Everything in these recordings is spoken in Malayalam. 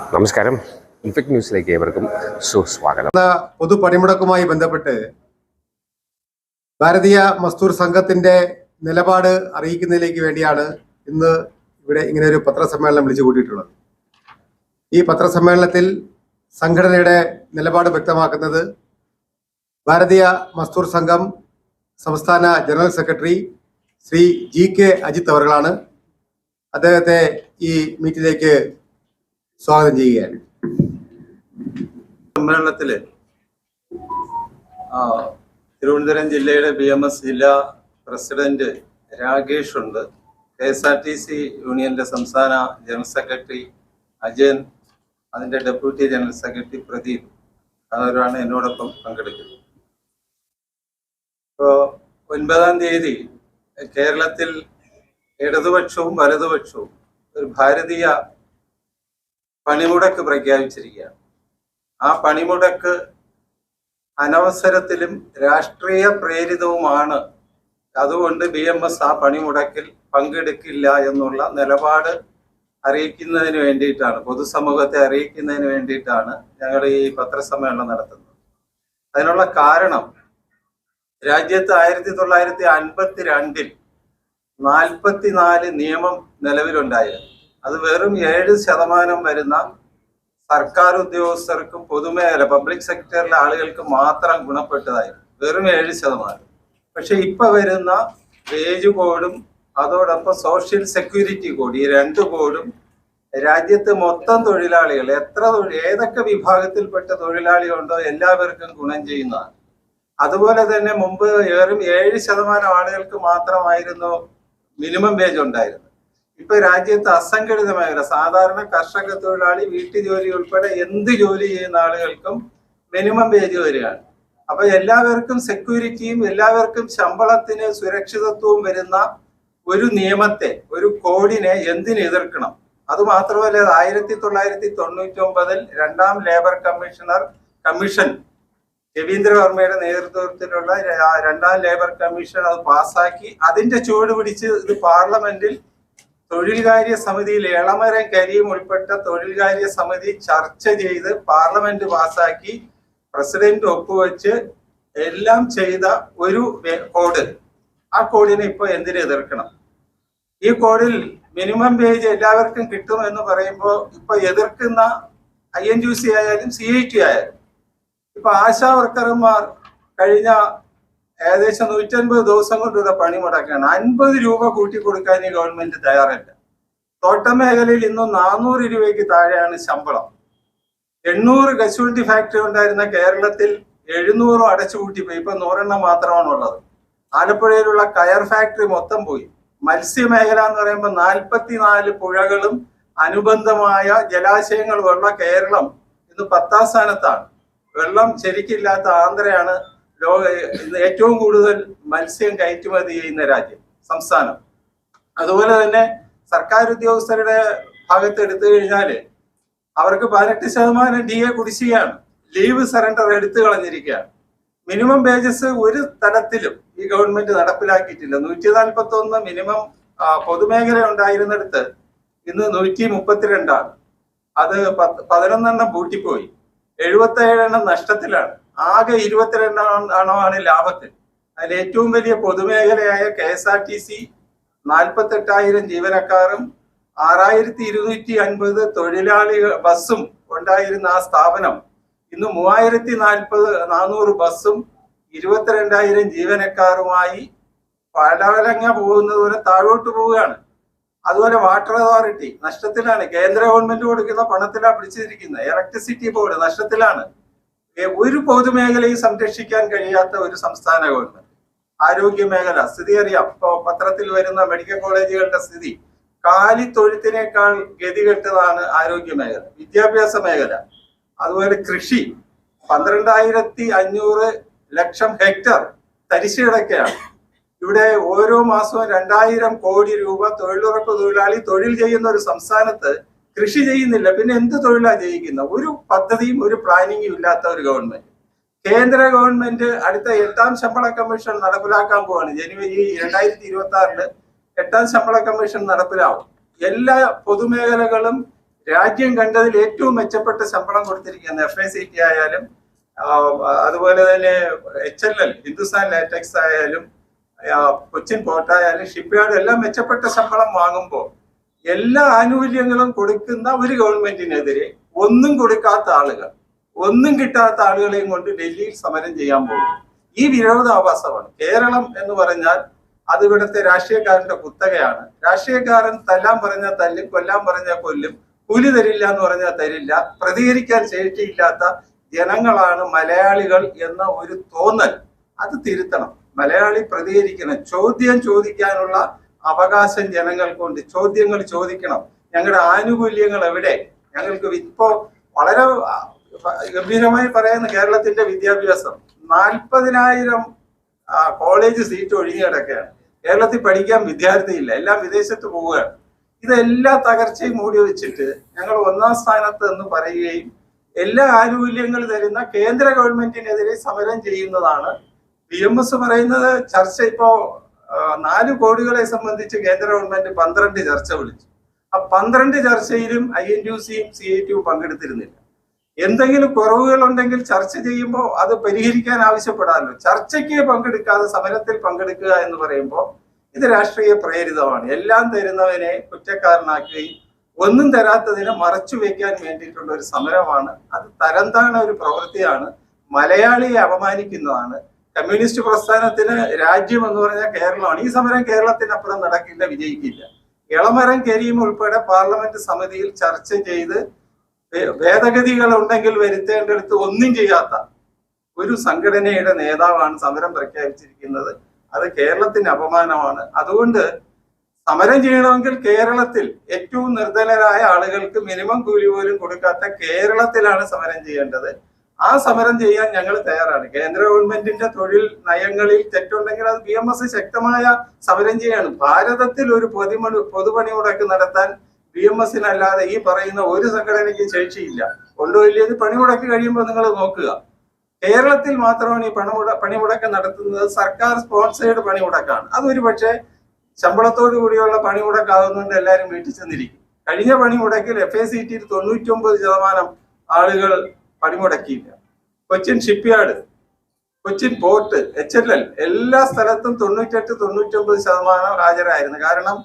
നമസ്കാരം. ഇൻഫെക്ട് ന്യൂസിലേക്ക് ഏവർക്കും സുസ്വാഗതം. പൊതുപണിമുടക്കുമായി ബന്ധപ്പെട്ട് ഭാരതീയ മസ്തൂർ സംഘത്തിന്റെ നിലപാട് അറിയിക്കുന്നതിലേക്ക് വേണ്ടിയാണ് ഇന്ന് ഇവിടെ ഇങ്ങനെ ഒരു പത്രസമ്മേളനം വിളിച്ചു കൂട്ടിയിട്ടുള്ളത്. ഈ പത്രസമ്മേളനത്തിൽ സംഘടനയുടെ നിലപാട് വ്യക്തമാക്കുന്നത് ഭാരതീയ മസ്തൂർ സംഘം സംസ്ഥാന general secretary Shri G K Ajith അവർകളാണ് അദ്ദേഹത്തെ ഈ മീറ്റിലേക്ക് സ്വാഗതം ചെയ്യുകയാണ്. സമ്മേളനത്തിൽ തിരുവനന്തപുരം ജില്ലയുടെ ബി എം എസ് ജില്ലാ പ്രസിഡന്റ് രാകേഷ് ഉണ്ട് K S R T C യൂണിയന്റെ സംസ്ഥാന ജനറൽ സെക്രട്ടറി അജയൻ അതിന്റെ ഡെപ്യൂട്ടി ജനറൽ സെക്രട്ടറി പ്രദീപ് അവരാണ് എന്നോടൊപ്പം പങ്കെടുക്കുന്നത്. ഇപ്പോ ഒൻപതാം തീയതി കേരളത്തിൽ ഇടതുപക്ഷവും വലതുപക്ഷവും ഒരു ഭാരതീയ പണിമുടക്ക് പ്രഖ്യാപിച്ചിരിക്കുകയാണ്. ആ പണിമുടക്ക് അനവസരത്തിലും രാഷ്ട്രീയ പ്രേരിതവുമാണ്. അതുകൊണ്ട് ബി എം എസ് ആ പണിമുടക്കിൽ പങ്കെടുക്കില്ല എന്നുള്ള നിലപാട് അറിയിക്കുന്നതിന് വേണ്ടിയിട്ടാണ് പൊതുസമൂഹത്തെ അറിയിക്കുന്നതിന് വേണ്ടിയിട്ടാണ് ഞങ്ങൾ ഈ പത്രസമ്മേളനം നടത്തുന്നത്. അതിനുള്ള കാരണം രാജ്യത്ത് ആയിരത്തി തൊള്ളായിരത്തി അൻപത്തി രണ്ടിൽ നാൽപ്പത്തിനാല് നിയമം നിലവിലുണ്ടായിരുന്നു. അത് വെറും ഏഴ് ശതമാനം വരുന്ന സർക്കാർ ഉദ്യോഗസ്ഥർക്കും പൊതുമേഖല പബ്ലിക് സെക്ടറിലെ ആളുകൾക്ക് മാത്രം ഗുണപ്പെട്ടതായിരുന്നു. വെറും ഏഴ് ശതമാനം. പക്ഷെ ഇപ്പൊ വരുന്ന വേജ് കോഡും അതോടൊപ്പം സോഷ്യൽ സെക്യൂരിറ്റി കോഡ് ഈ രണ്ട് കോഡും രാജ്യത്ത് മൊത്തം തൊഴിലാളികൾ എത്ര ഏതൊക്കെ വിഭാഗത്തിൽപ്പെട്ട തൊഴിലാളികളുണ്ടോ എല്ലാവർക്കും ഗുണം ചെയ്യുന്നതാണ്. അതുപോലെ തന്നെ മുമ്പ് ഏറും ഏഴ് ശതമാനം ആളുകൾക്ക് മാത്രമായിരുന്നു മിനിമം വേജ് ഉണ്ടായിരുന്നത്. ഇപ്പൊ രാജ്യത്ത് അസംഘടിതമായ സാധാരണ കർഷക തൊഴിലാളി വീട്ടു ജോലി ഉൾപ്പെടെ എന്ത് ജോലി ചെയ്യുന്ന ആളുകൾക്കും മിനിമം വേജ് വരികയാണ്. അപ്പൊ എല്ലാവർക്കും സെക്യൂരിറ്റിയും എല്ലാവർക്കും ശമ്പളത്തിന് സുരക്ഷിതത്വവും വരുന്ന ഒരു നിയമത്തെ ഒരു കോഡിനെ എന്തിന് എതിർക്കണം? അത് മാത്രമല്ല ആയിരത്തി തൊള്ളായിരത്തി തൊണ്ണൂറ്റി ഒമ്പതിൽ രണ്ടാം ലേബർ കമ്മീഷണർ കമ്മീഷൻ രവീന്ദ്രവർമ്മയുടെ നേതൃത്വത്തിലുള്ള രണ്ടാം ലേബർ കമ്മീഷൻ അത് പാസാക്കി അതിന്റെ ചുവട് പിടിച്ച് ഇത് പാർലമെന്റിൽ തൊഴിൽകാര്യ സമിതിയിൽ എളമരം കരിയും ഉൾപ്പെട്ട തൊഴിൽകാര്യ സമിതി ചർച്ച ചെയ്ത് പാർലമെന്റ് പാസാക്കി പ്രസിഡന്റ് ഒപ്പുവെച്ച് എല്ലാം ചെയ്ത ഒരു കോഡ്. ആ കോഡിനെ ഇപ്പൊ എന്തിനു എതിർക്കണം? ഈ കോഡിൽ മിനിമം വേജ് എല്ലാവർക്കും കിട്ടും എന്ന് പറയുമ്പോൾ ഇപ്പൊ എതിർക്കുന്ന ഐ എൻ യു സി ആയാലും സി ഐ ടി ആയാലും. ഇപ്പൊ ആശാ വർക്കർമാർ കഴിഞ്ഞ ഏകദേശം നൂറ്റൻപത് ദിവസം കൊണ്ട് ഇവിടെ പണി മുടക്കുകയാണ്. അൻപത് രൂപ കൂട്ടി കൊടുക്കാൻ ഈ ഗവൺമെന്റ് തയ്യാറല്ല. തോട്ട മേഖലയിൽ ഇന്നും നാനൂറ് രൂപയ്ക്ക് താഴെയാണ് ശമ്പളം. എണ്ണൂറ് കശുവണ്ടി ഫാക്ടറി ഉണ്ടായിരുന്ന കേരളത്തിൽ എഴുന്നൂറും അടച്ചുപൂട്ടിപ്പോയി ഇപ്പൊ നൂറെണ്ണം മാത്രമാണ് ഉള്ളത്. ആലപ്പുഴയിലുള്ള കയർ ഫാക്ടറി മൊത്തം പോയി. മത്സ്യമേഖല എന്ന് പറയുമ്പോൾ നാൽപ്പത്തിനാല് പുഴകളും അനുബന്ധമായ ജലാശയങ്ങളുമുള്ള കേരളം ഇന്ന് പത്താം സ്ഥാനത്താണ്. വെള്ളം ശരിക്കില്ലാത്ത ആന്ധ്രയാണ് ലോക ഏറ്റവും കൂടുതൽ മത്സ്യം കയറ്റുമതി ചെയ്യുന്ന രാജ്യം സംസ്ഥാനം. അതുപോലെ തന്നെ സർക്കാർ ഉദ്യോഗസ്ഥരുടെ ഭാഗത്ത് എടുത്തു കഴിഞ്ഞാൽ അവർക്ക് പതിനെട്ട് ശതമാനം ഡി എ കുടിശ്ശികയാണ്. ലീവ് സറണ്ടർ എടുത്തു കളഞ്ഞിരിക്കുകയാണ്. മിനിമം വേജസ് ഒരു തലത്തിലും ഈ ഗവൺമെന്റ് നടപ്പിലാക്കിയിട്ടില്ല. നൂറ്റി നാൽപ്പത്തി ഒന്ന് മിനിമം പൊതുമേഖല ഉണ്ടായിരുന്നിടത്ത് ഇന്ന് നൂറ്റി മുപ്പത്തിരണ്ടാണ് അത് പതിനൊന്നെണ്ണം പൂട്ടിപ്പോയി. എഴുപത്തി ഏഴെണ്ണം നഷ്ടത്തിലാണ്. ആകെ ഇരുപത്തിരണ്ടെണ്ണമാണ് ലാഭത്തിൽ. അതിൽ ഏറ്റവും വലിയ പൊതുമേഖലയായ K S R T C നാൽപ്പത്തെട്ടായിരം ജീവനക്കാരും ആറായിരത്തി ഇരുന്നൂറ്റി അൻപത് തൊഴിലാളികൾ ബസ്സും ഉണ്ടായിരുന്ന ആ സ്ഥാപനം ഇന്ന് മൂവായിരത്തി നാൽപ്പത് നാനൂറ് ബസ്സും ഇരുപത്തിരണ്ടായിരം ജീവനക്കാരുമായി പടവലങ്ങ പോകുന്നത് പോലെ താഴോട്ട് പോവുകയാണ്. അതുപോലെ വാട്ടർ അതോറിറ്റി നഷ്ടത്തിലാണ്. കേന്ദ്ര ഗവൺമെന്റ് കൊടുക്കുന്ന പണത്തിലാണ് പിടിച്ചിരിക്കുന്നത്. ഇലക്ട്രിസിറ്റി ബോർഡ് നഷ്ടത്തിലാണ്. ഒരു പൊതുമേഖലയും സംരക്ഷിക്കാൻ കഴിയാത്ത ഒരു സംസ്ഥാന ഗവൺമെന്റ് ആരോഗ്യ മേഖല സ്ഥിതി അറിയാം. ഇപ്പൊ പത്രത്തിൽ വരുന്ന മെഡിക്കൽ കോളേജുകളുടെ സ്ഥിതി കാലിത്തൊഴുത്തിനേക്കാൾ ഗതികെട്ടതാണ് ആരോഗ്യ മേഖല വിദ്യാഭ്യാസ മേഖല. അതുപോലെ കൃഷി പന്ത്രണ്ടായിരത്തി അഞ്ഞൂറ് ലക്ഷം ഹെക്ടർ തരിശു ഇവിടെ ഓരോ മാസവും രണ്ടായിരം കോടി രൂപ തൊഴിലുറപ്പ് തൊഴിലാളി തൊഴിൽ ചെയ്യുന്ന ഒരു സംസ്ഥാനത്ത് കൃഷി ചെയ്യുന്നില്ല പിന്നെ എന്ത് തൊഴിലാണ് ചെയ്യിക്കുന്നത് ഒരു പദ്ധതിയും ഒരു പ്ലാനിങ്ങും ഇല്ലാത്ത ഒരു ഗവൺമെന്റ് കേന്ദ്ര ഗവൺമെന്റ് അടുത്ത എട്ടാം ശമ്പള കമ്മീഷൻ നടപ്പിലാക്കാൻ പോവാണ്. ജനുവരി രണ്ടായിരത്തി ഇരുപത്തി ആറിൽ എട്ടാം ശമ്പള കമ്മീഷൻ നടപ്പിലാവും. എല്ലാ പൊതുമേഖലകളും രാജ്യം കണ്ടതിൽ ഏറ്റവും മെച്ചപ്പെട്ട ശമ്പളം കൊടുത്തിരിക്കുന്ന എഫ് ഐ സി ടി ആയാലും അതുപോലെ തന്നെ H L L Hindustan latex ആയാലും കൊച്ചിൻ പോർട്ടായാലും ഷിപ്പ്യാർഡ് എല്ലാം മെച്ചപ്പെട്ട ശമ്പളം വാങ്ങുമ്പോൾ എല്ലാ ആനുകൂല്യങ്ങളും കൊടുക്കുന്ന ഒരു ഗവൺമെന്റിനെതിരെ ഒന്നും കൊടുക്കാത്ത ആളുകൾ ഒന്നും കിട്ടാത്ത ആളുകളെയും കൊണ്ട് ഡൽഹിയിൽ സമരം ചെയ്യാൻ പോകും ഈ വിരോധാഭാസമാണ്. കേരളം എന്ന് പറഞ്ഞാൽ അത് ഇവിടുത്തെ രാഷ്ട്രീയക്കാരന്റെ കുത്തകയാണ്. രാഷ്ട്രീയക്കാരൻ തല്ലാൻ പറഞ്ഞാൽ തല്ലും കൊല്ലാൻ പറഞ്ഞാൽ കൊല്ലും കൂലി തരില്ല എന്ന് പറഞ്ഞാൽ തരില്ല പ്രതികരിക്കാൻ ശേഷിയില്ലാത്ത ജനങ്ങളാണ് മലയാളികൾ എന്ന ഒരു തോന്നൽ. അത് തിരുത്തണം. മലയാളി പ്രതികരിക്കണം. ചോദ്യം ചോദിക്കാനുള്ള അവകാശം ജനങ്ങൾക്കുണ്ട് ചോദ്യങ്ങൾ ചോദിക്കണം. ഞങ്ങളുടെ ആനുകൂല്യങ്ങൾ എവിടെ? ഞങ്ങൾക്ക് ഇപ്പോ വളരെ ഗംഭീരമായി പറയുന്ന കേരളത്തിന്റെ വിദ്യാഭ്യാസം നാൽപ്പതിനായിരം കോളേജ് സീറ്റ് ഒഴിഞ്ഞു കിടക്കുകയാണ് കേരളത്തിൽ പഠിക്കാൻ വിദ്യാർത്ഥിയില്ല. എല്ലാം വിദേശത്ത് പോവുകയാണ്. ഇതെല്ലാ തകർച്ചയും മൂടി വെച്ചിട്ട് ഞങ്ങൾ ഒന്നാം സ്ഥാനത്ത് എന്ന് പറയുകയും എല്ലാ ആനുകൂല്യങ്ങൾ തരുന്ന കേന്ദ്ര ഗവൺമെന്റിനെതിരെ സമരം ചെയ്യുന്നതാണ്. ബി എം എസ് പറയുന്നത് ചർച്ച ഇപ്പോ നാല് കോടികളെ സംബന്ധിച്ച് കേന്ദ്ര ഗവൺമെന്റ് പന്ത്രണ്ട് ചർച്ച വിളിച്ചു. ആ പന്ത്രണ്ട് ചർച്ചയിലും ഐ എൻ യു സിയും സി ഐ ടിയും പങ്കെടുത്തിരുന്നില്ല. എന്തെങ്കിലും കുറവുകൾ ഉണ്ടെങ്കിൽ ചർച്ച ചെയ്യുമ്പോൾ അത് പരിഹരിക്കാൻ ആവശ്യപ്പെടാമല്ലോ ചർച്ചയ്ക്ക് പങ്കെടുക്കാതെ സമരത്തിൽ പങ്കെടുക്കുക എന്ന് പറയുമ്പോൾ ഇത് രാഷ്ട്രീയ പ്രേരിതമാണ്. എല്ലാം തരുന്നവനെ കുറ്റക്കാരനാക്കുകയും ഒന്നും തരാത്തതിനെ മറച്ചു വെക്കാൻ വേണ്ടിയിട്ടുള്ള ഒരു സമരമാണ്. അത് തരംതാണ ഒരു പ്രവൃത്തിയാണ്. മലയാളിയെ അപമാനിക്കുന്നതാണ്. കമ്മ്യൂണിസ്റ്റ് പ്രസ്ഥാനത്തിന് രാജ്യം എന്ന് പറഞ്ഞാൽ കേരളമാണ്. ഈ സമരം കേരളത്തിനപ്പുറം നടക്കില്ല വിജയിക്കില്ല. ഇളമരം കരീം ഉൾപ്പെടെ പാർലമെന്റ് സമിതിയിൽ ചർച്ച ചെയ്ത് ഭേദഗതികൾ ഉണ്ടെങ്കിൽ വരുത്തേണ്ടടുത്ത് ഒന്നും ചെയ്യാത്ത ഒരു സംഘടനയുടെ നേതാവാണ് സമരം പ്രഖ്യാപിച്ചിരിക്കുന്നത്. അത് കേരളത്തിന് അപമാനമാണ്. അതുകൊണ്ട് സമരം ചെയ്യണമെങ്കിൽ കേരളത്തിൽ ഏറ്റവും നിർധനരായ ആളുകൾക്ക് മിനിമം കൂലി പോലും കൊടുക്കാത്ത കേരളത്തിലാണ് സമരം ചെയ്യേണ്ടത്. ആ സമരം ചെയ്യാൻ ഞങ്ങൾ തയ്യാറാണ്. കേന്ദ്ര ഗവൺമെന്റിന്റെ തൊഴിൽ നയങ്ങളിൽ തെറ്റുണ്ടെങ്കിൽ അത് ബി എം എസ് ശക്തമായ സമരം ചെയ്യാണ്. ഭാരതത്തിൽ ഒരു പൊതുമണി പൊതുപണി മുടക്ക് നടത്താൻ ബി എം എസിനല്ലാതെ ഈ പറയുന്ന ഒരു സംഘടനയ്ക്കും ശേഷിയില്ല. കൊണ്ടോ പണി മുടക്കി കഴിയുമ്പോൾ നിങ്ങൾ നോക്കുക. കേരളത്തിൽ മാത്രമാണ് ഈ പണിമുട പണിമുടക്ക് നടത്തുന്നത്. സർക്കാർ സ്പോൺസേഡ് പണിമുടക്കാണ്. അതൊരു പക്ഷേ ശമ്പളത്തോടു കൂടിയുള്ള പണിമുടക്കാകുന്നുണ്ട് എല്ലാവരും വീട്ടിൽ ചെന്നിരിക്കും. കഴിഞ്ഞ പണിമുടക്കിൽ എഫ് എ സി ടിയിൽ തൊണ്ണൂറ്റി ഒമ്പത് ശതമാനം ആളുകൾ പണിമുടക്കിയില്ല. Cochin shipyard Cochin port H L L എല്ലാ സ്ഥലത്തും തൊണ്ണൂറ്റെട്ട് തൊണ്ണൂറ്റൊമ്പത് ശതമാനം ഹാജരായിരുന്നു. കാരണം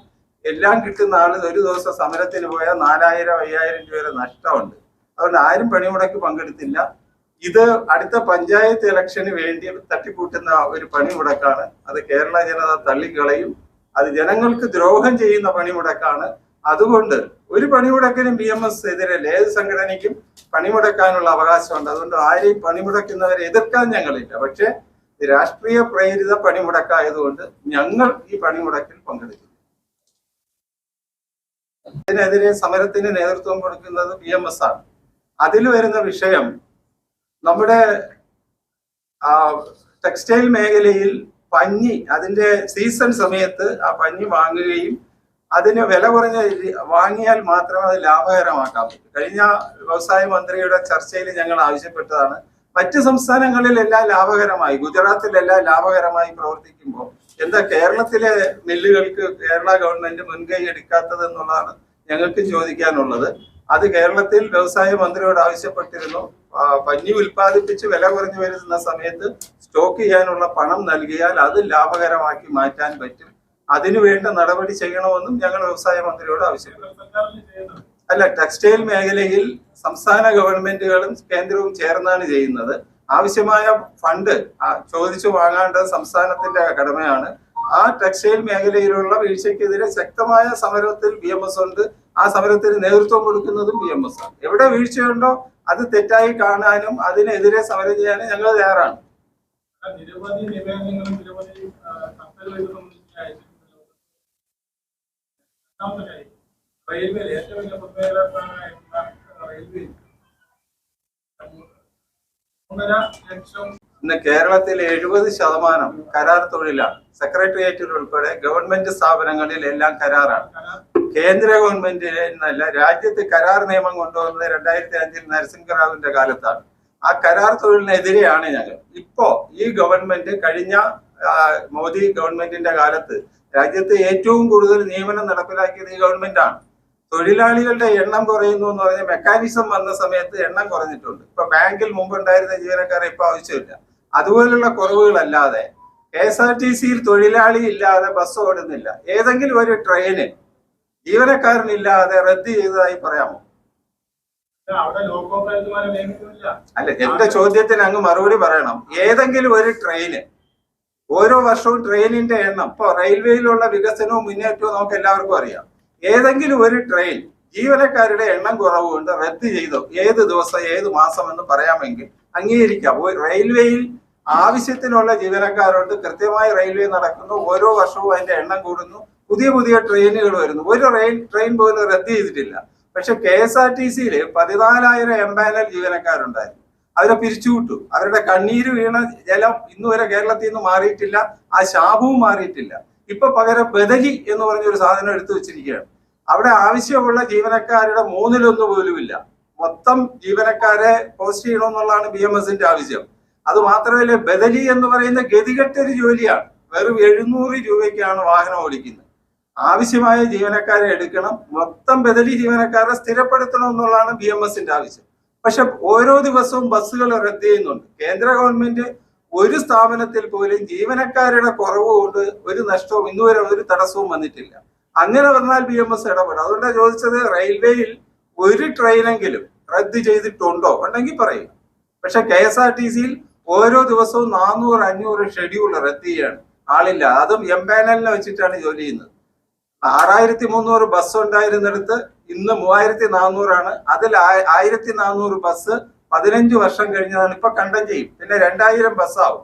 എല്ലാം കിട്ടുന്ന ആൾ ഒരു ദിവസം സമരത്തിന് പോയാൽ നാലായിരം അയ്യായിരം രൂപ നഷ്ടമുണ്ട്. അതുകൊണ്ട് ആരും പണിമുടക്ക് പങ്കെടുത്തില്ല. ഇത് അടുത്ത പഞ്ചായത്ത് ഇലക്ഷന് വേണ്ടി തട്ടിക്കൂട്ടുന്ന ഒരു പണിമുടക്കാണ്. അത് കേരള ജനത തള്ളിക്കളയും. അത് ജനങ്ങൾക്ക് ദ്രോഹം ചെയ്യുന്ന പണിമുടക്കാണ്. അതുകൊണ്ട് ഒരു പണിമുടക്കിനും ബി എം എസ് എതിരല്ല. ഏത് സംഘടനയ്ക്കും പണിമുടക്കാനുള്ള അവകാശമുണ്ട്. അതുകൊണ്ട് ആരെയും പണിമുടക്കുന്നവരെ എതിർക്കാൻ ഞങ്ങളില്ല. പക്ഷേ രാഷ്ട്രീയ പ്രേരിത പണിമുടക്കായതുകൊണ്ട് ഞങ്ങൾ ഈ പണിമുടക്കിൽ പങ്കെടുക്കും ഇതിനെതിരെ സമരത്തിന് നേതൃത്വം കൊടുക്കുന്നത് ബി എം എസ് ആണ്. അതിൽ വരുന്ന വിഷയം നമ്മുടെ ടെക്സ്റ്റൈൽ മേഖലയിൽ പഞ്ഞി അതിന്റെ സീസൺ സമയത്ത് ആ പഞ്ഞി വാങ്ങുകയും അതിന് വില കുറഞ്ഞ വാങ്ങിയാൽ മാത്രമേ അത് ലാഭകരമാക്കാൻ പറ്റൂ. കഴിഞ്ഞ വ്യവസായ മന്ത്രിയുടെ ചർച്ചയിൽ ഞങ്ങൾ ആവശ്യപ്പെട്ടതാണ്. മറ്റ് സംസ്ഥാനങ്ങളിലെല്ലാം ലാഭകരമായി ഗുജറാത്തിലെല്ലാം ലാഭകരമായി പ്രവർത്തിക്കുമ്പോൾ എന്താ കേരളത്തിലെ മില്ലുകൾക്ക് കേരള ഗവൺമെന്റ് മുൻകൈ എടുക്കാത്തത് എന്നുള്ളതാണ് ഞങ്ങൾക്ക് ചോദിക്കാനുള്ളത്. അത് കേരളത്തിൽ വ്യവസായ മന്ത്രിയോട് ആവശ്യപ്പെട്ടിരുന്നു. പഞ്ഞി ഉൽപ്പാദിപ്പിച്ച് വില കുറഞ്ഞു വരുന്ന സമയത്ത് സ്റ്റോക്ക് ചെയ്യാനുള്ള പണം നൽകിയാൽ അത് ലാഭകരമാക്കി മാറ്റാൻ പറ്റും അതിനു വേണ്ട നടപടി ചെയ്യണമെന്നും ഞങ്ങൾ വ്യവസായ മന്ത്രിയോട് ആവശ്യപ്പെട്ടു. അല്ല ടെക്സ്റ്റൈൽ മേഖലയിൽ സംസ്ഥാന ഗവൺമെന്റുകളും കേന്ദ്രവും ചേർന്നാണ് ചെയ്യുന്നത്. ആവശ്യമായ ഫണ്ട് ചോദിച്ചു വാങ്ങേണ്ടത് സംസ്ഥാനത്തിന്റെ കടമയാണ്. ആ ടെക്സ്റ്റൈൽ മേഖലയിലുള്ള വീഴ്ചയ്ക്കെതിരെ ശക്തമായ സമരത്തിൽ ബി എം എസ് ഉണ്ട്. ആ സമരത്തിന് നേതൃത്വം കൊടുക്കുന്നതും ബി എം എസ് ആണ്. എവിടെ വീഴ്ചയുണ്ടോ അത് തെറ്റായി കാണാനും അതിനെതിരെ സമരം ചെയ്യാനും ഞങ്ങൾ തയ്യാറാണ്. നിരവധി നിവേദനങ്ങളും നിരവധി ആ, കത്തുകളും ഇത് ഇന്ന് കേരളത്തിൽ എഴുപത് ശതമാനം കരാർ തൊഴിലാണ്. സെക്രട്ടേറിയറ്റിൽ ഉൾപ്പെടെ ഗവൺമെന്റ് സ്ഥാപനങ്ങളിൽ എല്ലാം കരാറാണ്. കേന്ദ്ര ഗവൺമെന്റ് എന്നല്ല രാജ്യത്ത് കരാർ നിയമം കൊണ്ടുവന്നത് രണ്ടായിരത്തി അഞ്ചിൽ നരസിംഹറാവുവിന്റെ കാലത്താണ്. ആ കരാർ തൊഴിലിനെതിരെയാണ് ഞങ്ങൾ. ഇപ്പോ ഈ ഗവൺമെന്റ് കഴിഞ്ഞ മോദി ഗവൺമെന്റിന്റെ കാലത്ത് രാജ്യത്ത് ഏറ്റവും കൂടുതൽ നിയമനം നടപ്പിലാക്കിയത് ഈ ഗവൺമെന്റാണ് തൊഴിലാളികളുടെ എണ്ണം കുറയുന്നു എന്ന് പറഞ്ഞ മെക്കാനിസം വന്ന സമയത്ത് എണ്ണം കുറഞ്ഞിട്ടുണ്ട്. ഇപ്പൊ ബാങ്കിൽ മുമ്പ് ഉണ്ടായിരുന്ന ജീവനക്കാരെ ഇപ്പൊ ആവശ്യമില്ല. അതുപോലുള്ള കുറവുകളല്ലാതെ കെ എസ് ആർ ടി സിയിൽ തൊഴിലാളി ഇല്ലാതെ ബസ് ഓടുന്നില്ല. ഏതെങ്കിലും ഒരു ട്രെയിന് ജീവനക്കാരനില്ലാതെ റദ്ദ് ചെയ്തതായി പറയാമോ? അല്ല എന്റെ ചോദ്യത്തിന് അങ്ങ് മറുപടി പറയണം. ഏതെങ്കിലും ഒരു ട്രെയിന് ഓരോ വർഷവും ട്രെയിനിന്റെ എണ്ണം ഇപ്പൊ റെയിൽവേയിലുള്ള വികസനവും മുന്നേറ്റവും നമുക്ക് എല്ലാവർക്കും അറിയാം. ഏതെങ്കിലും ഒരു ട്രെയിൻ ജീവനക്കാരുടെ എണ്ണം കുറവുകൊണ്ട് റദ്ദ് ചെയ്തോ ഏത് ദിവസം ഏത് മാസം എന്ന് പറയാമെങ്കിൽ അംഗീകരിക്കാം. റെയിൽവേയിൽ ആവശ്യത്തിനുള്ള ജീവനക്കാരുണ്ട്. കൃത്യമായി റെയിൽവേ നടക്കുന്നു. ഓരോ വർഷവും അതിന്റെ എണ്ണം കൂടുന്നു. പുതിയ പുതിയ ട്രെയിനുകൾ വരുന്നു. ഒരു റെയിൽ ട്രെയിൻ പോലും റദ്ദ് ചെയ്തിട്ടില്ല. പക്ഷെ കെ എസ് ആർ ടി സിയിൽ പതിനാലായിരം എംപാനൽ ജീവനക്കാരുണ്ടായിരുന്നു. അവരെ പിരിച്ചുവിട്ടു അവരുടെ കണ്ണീര് വീണ ജലം ഇന്ന് വരെ കേരളത്തിൽ നിന്ന് മാറിയിട്ടില്ല. ആ ശാപവും മാറിയിട്ടില്ല. ഇപ്പൊ പകരം ബദലി എന്ന് പറഞ്ഞ ഒരു സാധനം എടുത്തു വെച്ചിരിക്കുകയാണ്. അവിടെ ആവശ്യമുള്ള ജീവനക്കാരുടെ പോലും ഇല്ല മൊത്തം ജീവനക്കാരെ പോസ്റ്റ് ചെയ്യണമെന്നുള്ളതാണ് ബി എം എസിന്റെ ആവശ്യം. അത് മാത്രമല്ല ബദലി എന്ന് പറയുന്ന ഗതികെട്ടൊരു ജോലിയാണ്. വെറും എഴുന്നൂറ് രൂപയ്ക്കാണ് വാഹനം ഓടിക്കുന്നത്. ആവശ്യമായ ജീവനക്കാരെ എടുക്കണം. മൊത്തം ബദലി ജീവനക്കാരെ സ്ഥിരപ്പെടുത്തണം എന്നുള്ളതാണ് ബി എം എസിന്റെ ആവശ്യം. പക്ഷെ ഓരോ ദിവസവും ബസ്സുകൾ റദ്ദ് ചെയ്യുന്നുണ്ട്. കേന്ദ്ര ഗവൺമെന്റ് ഒരു സ്ഥാപനത്തിൽ പോലും ജീവനക്കാരുടെ കുറവ് കൊണ്ട് ഒരു നഷ്ടവും ഇന്നുവരെ ഒരു തടസ്സവും വന്നിട്ടില്ല. അങ്ങനെ വന്നാൽ ബി എം എസ് ഇടപെടും. അതുകൊണ്ടാണ് ചോദിച്ചത് റെയിൽവേയിൽ ഒരു ട്രെയിനെങ്കിലും റദ്ദ് ചെയ്തിട്ടുണ്ടോ ഉണ്ടെങ്കിൽ പറയും. പക്ഷെ കെ എസ് ആർ ടി സിയിൽ ഓരോ ദിവസവും നാനൂറ് അഞ്ഞൂറ് ഷെഡ്യൂൾ റദ്ദ് ചെയ്യാണ്. ആളില്ല. അതും എം പാനലിനെ വെച്ചിട്ടാണ് ജോലി ചെയ്യുന്നത്. ആറായിരത്തി മുന്നൂറ് ബസ് ഉണ്ടായിരുന്നിടത്ത് ഇന്ന് മൂവായിരത്തി നാനൂറാണ് അതിൽ ആയിരത്തി നാനൂറ് ബസ് പതിനഞ്ച് വർഷം കഴിഞ്ഞതാണ് ഇപ്പൊ കണ്ടം ചെയ്യും. പിന്നെ രണ്ടായിരം ബസ്സാവും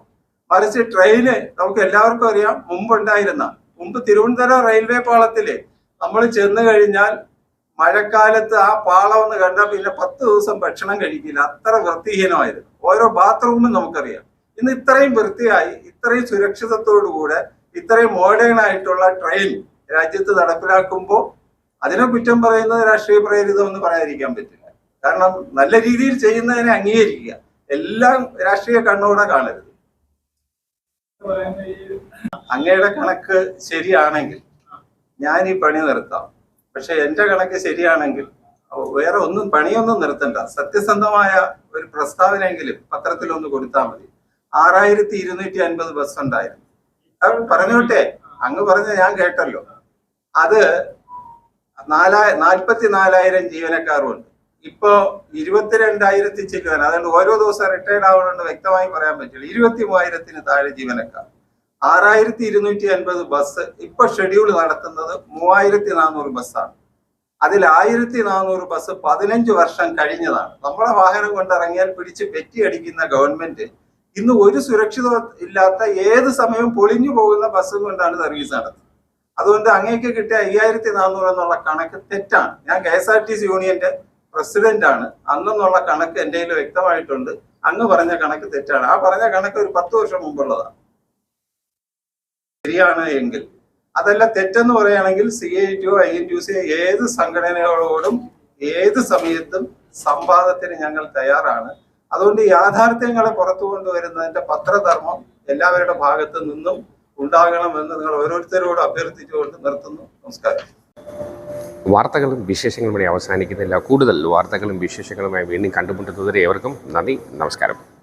മറിച്ച് ട്രെയിന് നമുക്ക് എല്ലാവർക്കും അറിയാം മുമ്പ് ഉണ്ടായിരുന്ന മുമ്പ് തിരുവനന്തപുരം റെയിൽവേ പാളത്തിൽ നമ്മൾ ചെന്ന് കഴിഞ്ഞാൽ മഴക്കാലത്ത് ആ പാളം ഒന്ന് കണ്ടാൽ പിന്നെ പത്ത് ദിവസം ഭക്ഷണം കഴിക്കില്ല. അത്ര വൃത്തിഹീനമായിരുന്നു. ഓരോ ബാത്റൂമും നമുക്കറിയാം. ഇന്ന് ഇത്രയും വൃത്തിയായി ഇത്രയും സുരക്ഷിതത്തോടുകൂടെ ഇത്രയും മോഡേൺ ആയിട്ടുള്ള ട്രെയിൻ രാജ്യത്ത് നടപ്പിലാക്കുമ്പോൾ അതിനെ കുറ്റം പറയുന്നത് രാഷ്ട്രീയ പ്രേരിതം എന്ന് പറയാതിരിക്കാൻ പറ്റില്ല. കാരണം നല്ല രീതിയിൽ ചെയ്യുന്നതിനെ അംഗീകരിക്കുക. എല്ലാം രാഷ്ട്രീയ കണ്ണോടെ കാണരുത്. അങ്ങയുടെ കണക്ക് ശരിയാണെങ്കിൽ ഞാൻ ഈ പണി നിർത്താം. പക്ഷെ എന്റെ കണക്ക് ശരിയാണെങ്കിൽ വേറെ ഒന്നും പണിയൊന്നും നിർത്തണ്ട. സത്യസന്ധമായ ഒരു പ്രസ്താവനയെങ്കിലും പത്രത്തിലൊന്ന് കൊടുത്താൽ മതി. ആറായിരത്തി ഇരുന്നൂറ്റി അൻപത് ബസ് ഉണ്ടായിരുന്നു. അത് പറഞ്ഞോട്ടെ? അങ്ങ് പറഞ്ഞ ഞാൻ കേട്ടല്ലോ. അത് നാലായ നാൽപ്പത്തി നാലായിരം ജീവനക്കാരുണ്ട്. ഇപ്പോ ഇരുപത്തിരണ്ടായിരത്തി ചെല്ലുവാൻ അതുകൊണ്ട് ഓരോ ദിവസം റിട്ടയർഡ് ആവണമെന്ന് വ്യക്തമായി പറയാൻ പറ്റില്ല. ഇരുപത്തി മൂവായിരത്തിന് താഴെ ജീവനക്കാർ. ആറായിരത്തി ഇരുന്നൂറ്റി അൻപത് ബസ് ഇപ്പൊ ഷെഡ്യൂൾ നടത്തുന്നത് മൂവായിരത്തി നാനൂറ് ബസ്സാണ് അതിൽ ആയിരത്തി നാനൂറ് ബസ് പതിനഞ്ച് വർഷം കഴിഞ്ഞതാണ്. നമ്മളെ വാഹനം കൊണ്ടിറങ്ങിയാൽ പിടിച്ച് പെറ്റിയടിക്കുന്ന ഗവൺമെന്റ് ഇന്ന് ഒരു സുരക്ഷിത ഇല്ലാത്ത ഏത് സമയവും പൊളിഞ്ഞു പോകുന്ന ബസ്സും കൊണ്ടാണ് സർവീസ് നടത്തുന്നത്. അതുകൊണ്ട് അങ്ങേക്ക് കിട്ടിയ അയ്യായിരത്തി നാനൂറ് എന്നുള്ള കണക്ക് തെറ്റാണ്. ഞാൻ K S R T C യൂണിയന്റെ പ്രസിഡന്റ് ആണ് അന്നെന്നുള്ള കണക്ക് എന്റെ കയ്യിൽ വ്യക്തമായിട്ടുണ്ട്. അങ്ങ് പറഞ്ഞ കണക്ക് തെറ്റാണ്. ആ പറഞ്ഞ കണക്ക് ഒരു പത്ത് വർഷം മുമ്പുള്ളതാണ്. ശരിയാണ് എങ്കിൽ. അതല്ല തെറ്റെന്ന് പറയുകയാണെങ്കിൽ C I T I N T C ഏത് സംഘടനകളോടും ഏത് സമയത്തും സംവാദത്തിന് ഞങ്ങൾ തയ്യാറാണ്. അതുകൊണ്ട് യാഥാർത്ഥ്യങ്ങളെ പുറത്തു കൊണ്ടുവരുന്നതിന്റെ പത്രധർമ്മം എല്ലാവരുടെ ഭാഗത്തു നിന്നും ഉണ്ടാകണമെന്ന് നിങ്ങൾ ഓരോരുത്തരോട് അഭ്യർത്ഥിച്ചുകൊണ്ട് നിർത്തുന്നു. നമസ്കാരം. വാർത്തകളും വിശേഷങ്ങളും അവസാനിക്കുന്നില്ല. കൂടുതൽ വാർത്തകളും വിശേഷങ്ങളുമായി വീണ്ടും കണ്ടുമുട്ടുന്നതുവരെ ഏവർക്കും നന്ദി. നമസ്കാരം.